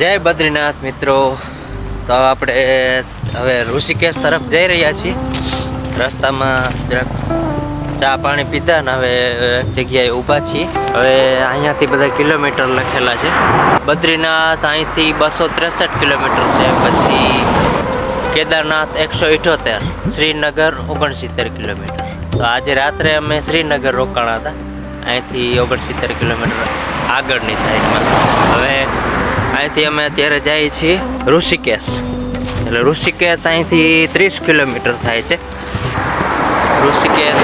જય બદ્રીનાથ મિત્રો. તો આપણે હવે ઋષિકેશ તરફ જઈ રહ્યા છીએ. રસ્તામાં જરાક ચા પાણી પીધા ને હવે જગ્યાએ ઊભા છીએ. હવે અહીંયાથી બધા કિલોમીટર લખેલા છે. બદ્રીનાથ અહીંથી બસો ત્રેસઠ કિલોમીટર છે. પછી કેદારનાથ એકસો ઇઠોતેર, શ્રીનગર ઓગણસિત્તેર કિલોમીટર. તો આજે રાત્રે અમે શ્રીનગર રોકાણા હતા. અહીંથી ઓગણસિત્તેર કિલોમીટર આગળની સાઈડમાં. હવે અહીંથી અમે અત્યારે જઈએ છીએ ઋષિકેશ. એટલે ઋષિકેશ અહીંથી ત્રીસ કિલોમીટર થાય છે. ઋષિકેશ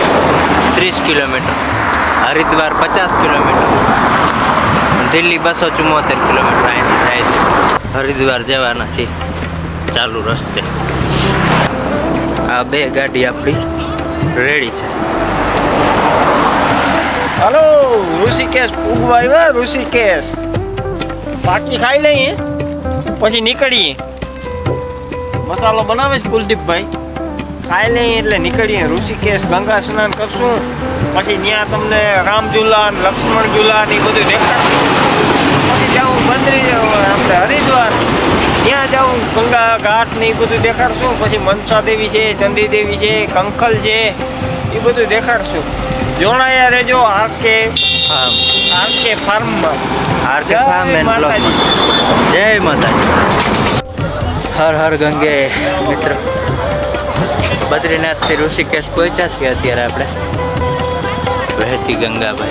ત્રીસ કિલોમીટર. હરિદ્વાર પચાસ કિલોમીટર. દિલ્હી બસો ચુમ્મોતેર કિલોમીટર અહીંથી થાય છે. હરિદ્વાર જવાના છીએ. ચાલુ રસ્તે. આ બે ગાડી આપણી રેડી છે. હલો ઋષિકેશ ઉગવા આવ્યા? ઋષિકેશ. પાકી ખાઈ લઈએ, પછી નીકળીએ. મસાલો બનાવે છે કુલદીપભાઈ. ખાઈ લઈએ એટલે નીકળીએ. ઋષિકેશ ગંગા સ્નાન કરશું. પછી ત્યાં તમને રામ ઝુલા લક્ષ્મણ ઝુલા ને બધું દેખાડશું. પછી જાઉં બંદરી આપણે હરિદ્વાર. ત્યાં જાઉં ગંગા ઘાટ ને એ બધું દેખાડશું. પછી મનસા દેવી છે, ચંદી દેવી છે, કંકલ છે એ બધું દેખાડશું. જોડાયા રહેજો R K farm. R K ફાર્મમાં RK farm and માતાજી. જય માતાજી. હર હર ગંગે મિત્ર. બદ્રીનાથથી ઋષિકેશ પહોંચ્યા છીએ અત્યારે આપણે. વહેતી ગંગાભાઈ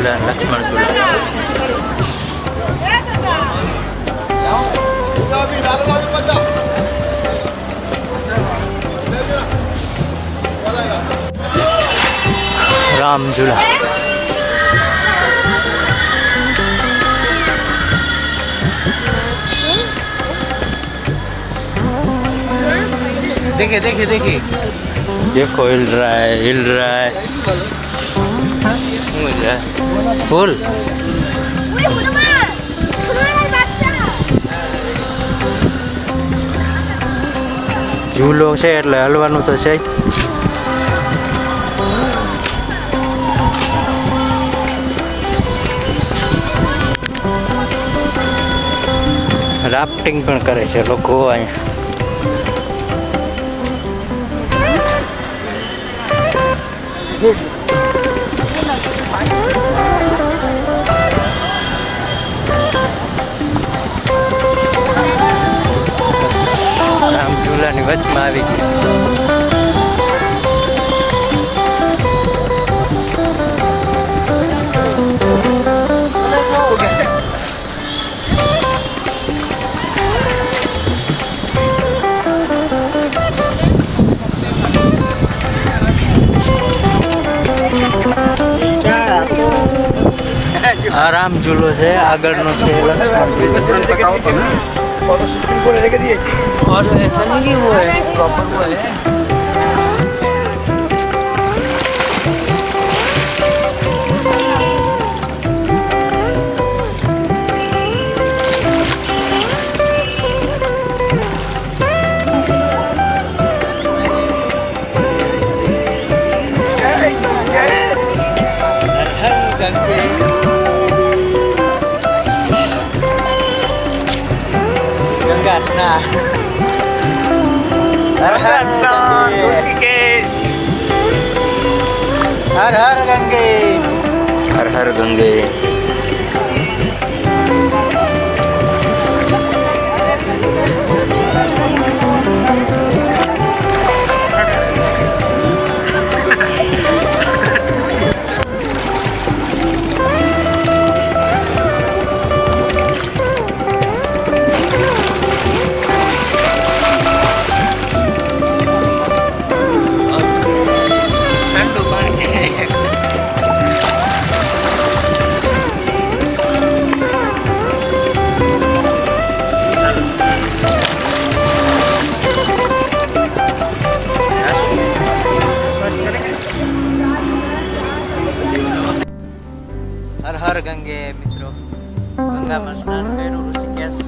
ઝુલા લક્ષ્મણ ઝુલા રામ ઝુલા देखे देखे देखे देखो हिल रहा है हिल रहा है શું છે. ફૂલ. ઝૂલો છે એટલે હલવાનું તો છે રાફ્ટિંગ પણ કરે છે લોકો અહીંયા. Good. ઝૂલાની વચમાં આવી ગઈ. આરામ ઝૂલો છે આગળનો છે और सिस्टम को लेके दिए और ऐसा नहीं कि वो है प्रॉपर वो है ગંગા સ્નાન હર હર ગંગે ઋષિકેશ હર હર ગંગે મિત્રો. ગંગામાં સ્નાન કર્યું, ઋષિકેશ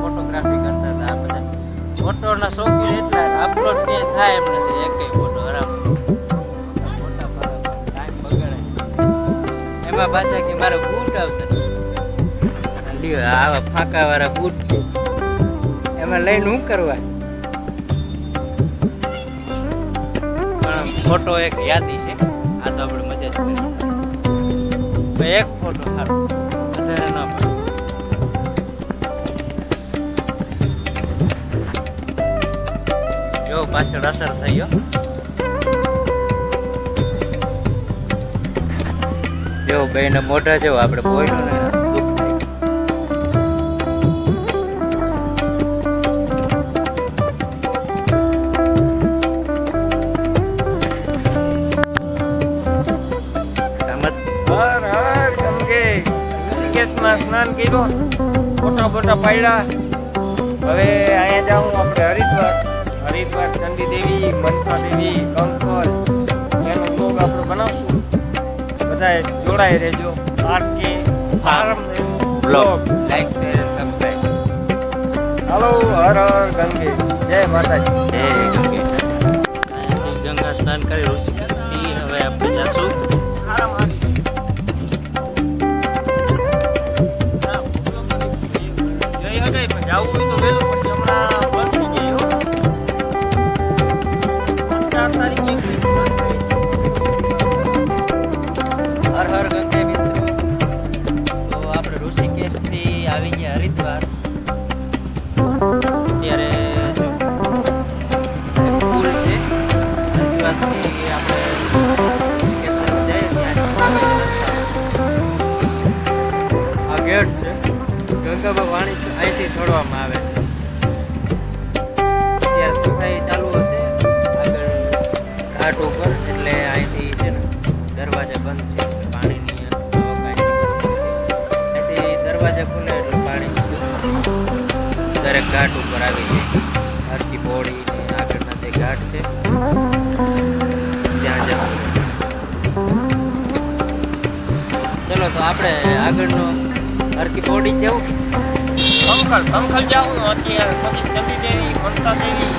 ફોટોગ્રાફી કરતા હતા. આ બધા ફોટોના શોખીન એટલા અપલોડ કે થાય એમ નથી એક ફોટો આરામ એમાં પાછા કે મારા બૂટ આવતા લ્યો આવા ફાંકા વાળા બૂટ એમાં લઈને હું કરવા? પણ ફોટો એક યાદી છે. એક ફોટો સારો. અત્યારે ન જો, પાછળ અસર થઈ ગયો જો બેને મોઢા જેવો આપણે બોલ્યું ને સ્નાન કર્યું મોટા મોટા પાયડા. હવે અહીંયા જાઉં આપણે હરિદ્વાર. હરિદ્વાર ચંડી દેવી મનસા દેવી કંકોલ એનો બ્લોગ આપણે બનાવશું. બધાએ જોડાઈ રહેજો. R K farm blog like share subscribe હાલો હર હર ગંગે. જય માતાજી. જય ગંગે. ગંગા સ્નાન કરી રહ્યું હવે આ ગેટ છે છોડવામાં આવે છે અત્યારે સફાઈ ચાલુ હશે આગળ ઘાટ ઉપર એટલે અહીંથી છે. દરવાજા બંધ છે પાણીની અહીંથી દરવાજા ખુલે એટલે પાણી દરેક ઘાટ ઉપર આવી જાય હરકી બોડી આગળના ઘાટ છે આપણે આગળનો હરકી પોડી જવું. પંખલ પંખલ જાવું અત્યારે પછી ચંદી દેવી મનસા દેવી